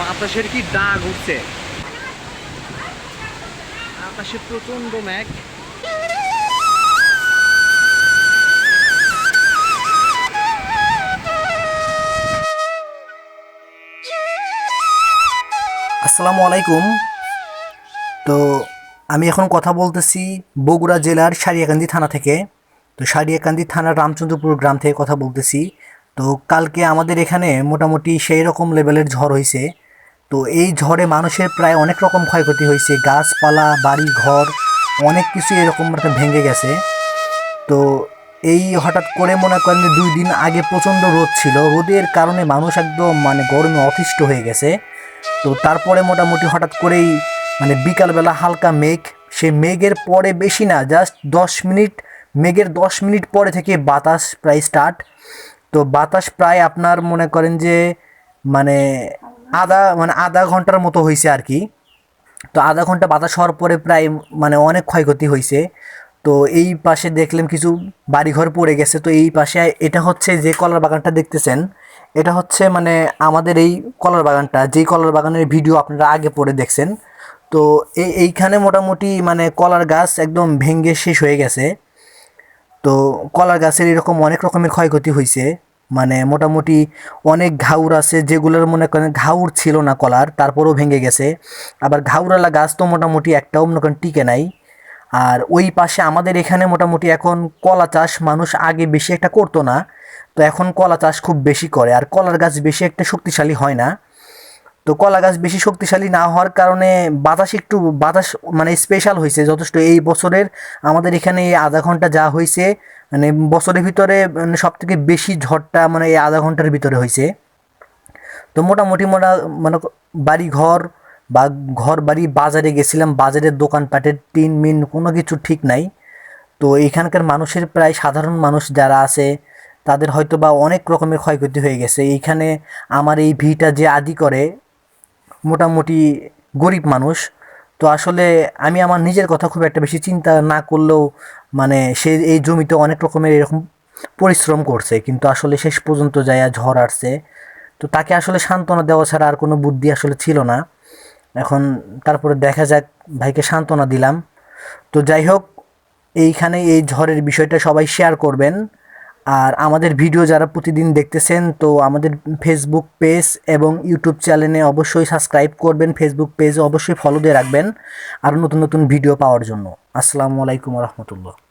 বাতাসের কি দাগ উঠছে? আকাশে প্রচণ্ড ম্যাঘ। আসসালামু আলাইকুম। তো আমি এখন কথা বলতেছি বগুড়া জেলার সারিয়াকান্দি থানা থেকে। তো সারিয়াকান্দি থানার রামচন্দ্রপুর গ্রাম থেকে কথা বলতেছি। তো কালকে আমাদের এখানে মোটামুটি সেই রকম লেভেলের ঝড় হয়েছে তো এই ঝড়ে মানুষের প্রায় অনেক রকম ক্ষয়ক্ষতি হয়েছে। গাছপালা বাড়ি ঘর অনেক কিছু এরকম ভেঙে গেছে। তো এই হঠাৎ করে মনে করেন যে দুই দিন আগে প্রচণ্ড রোদ ছিল। রোদের কারণে মানুষ একদম মানে গরমে অতিষ্ঠ হয়ে গেছে। তো তারপরে মোটামুটি হঠাৎ করেই মানে বিকালবেলা হালকা মেঘ। সে মেঘের পরে বেশি না জাস্ট দশ মিনিট, মেঘের দশ মিনিট পরে থেকে বাতাস প্রায় স্টার্ট তো বাতাস প্রায় আপনার মনে করেন যে মানে আধা মানে আধা ঘণ্টার মতো হয়েছে আর কি। তো আধা ঘণ্টা বাতাস হওয়ার পরে প্রায় মানে অনেক ক্ষয়ক্ষতি হয়েছে তো এই পাশে দেখলাম কিছু বাড়িঘর পড়ে গেছে। তো এই পাশে এটা হচ্ছে যে কলার বাগানটা দেখতেছেন, এটা হচ্ছে মানে আমাদের এই কলার বাগানটা। যেই কলার বাগানের ভিডিও আপনারা আগে পরে দেখছেন। তো এই এইখানে মোটামুটি মানে কলার গাছ একদম ভেঙে শেষ হয়ে গেছে। তো কলার গাছের এরকম অনেক রকমের ক্ষয়ক্ষতি হয়েছে মানে মোটামুটি অনেক ঘাউর আছে, যেগুলোর মনে করেন ঘাউর ছিল না কলার, তারপরও ভেঙে গেছে। আবার ঘাউরালা গাছ তো মোটামুটি একটাও মনে করেন টিকে নাই। আর ওই পাশে আমাদের এখানে মোটামুটি এখন কলা চাষ মানুষ আগে বেশি একটা করতো না। তো এখন কলা চাষ খুব বেশি করে, আর কলার গাছ বেশি একটা শক্তিশালী হয় না। তো কলা গাছ বেশি শক্তিশালী না হওয়ার কারণে বাতাস একটু, বাতাস মানে স্পেশাল হয়েছে। যথেষ্ট এই বছরের আমাদের এখানে আধা ঘণ্টা যা হয়েছে মানে বছরের ভিতরে মানে সব থেকে বেশি ঝড়টা মানে এই আধা ঘণ্টার ভিতরে হয়েছে। তো মোটামুটি মোটা মানে বাড়ি ঘর বা ঘর বাড়ি বাজারে গেছিলাম বাজারের দোকানপাটের টিন মিন কোনো কিছু ঠিক নাই। তো এখানকার মানুষের প্রায় সাধারণ মানুষ যারা আছে, তাদের হয়তো বা অনেক রকমের ক্ষয়ক্ষতি হয়ে গেছে। এইখানে আমার এই ভিটা যে আদি করে মোটামুটি গরিব মানুষ। তো আসলে আমি আমার নিজের কথা খুব একটা বেশি চিন্তা না করলেও মানে সে এই জমিতে অনেক রকমের এরকম পরিশ্রম করছে, কিন্তু আসলে শেষ পর্যন্ত যায় ঝড় আসছে, তো তাকে আসলে সান্ত্বনা দেওয়া ছাড়া আর কোনো বুদ্ধি আসলে ছিল না। এখন তারপরে দেখা যাক, ভাইকে সান্ত্বনা দিলাম। তো যাই হোক এইখানে এই ঝড়ের বিষয়টা সবাই শেয়ার করবেন। আর আমাদের ভিডিও যারা প্রতিদিন দেখতেছেন, তো আমাদের ফেসবুক পেজ এবং ইউটিউব চ্যানেলে অবশ্যই সাবস্ক্রাইব করবেন। ফেসবুক পেজে অবশ্যই ফলো দিয়ে রাখবেন। আর নতুন নতুন ভিডিও পাওয়ার জন্য। আসসালামু আলাইকুম রহমতুল্লাহ।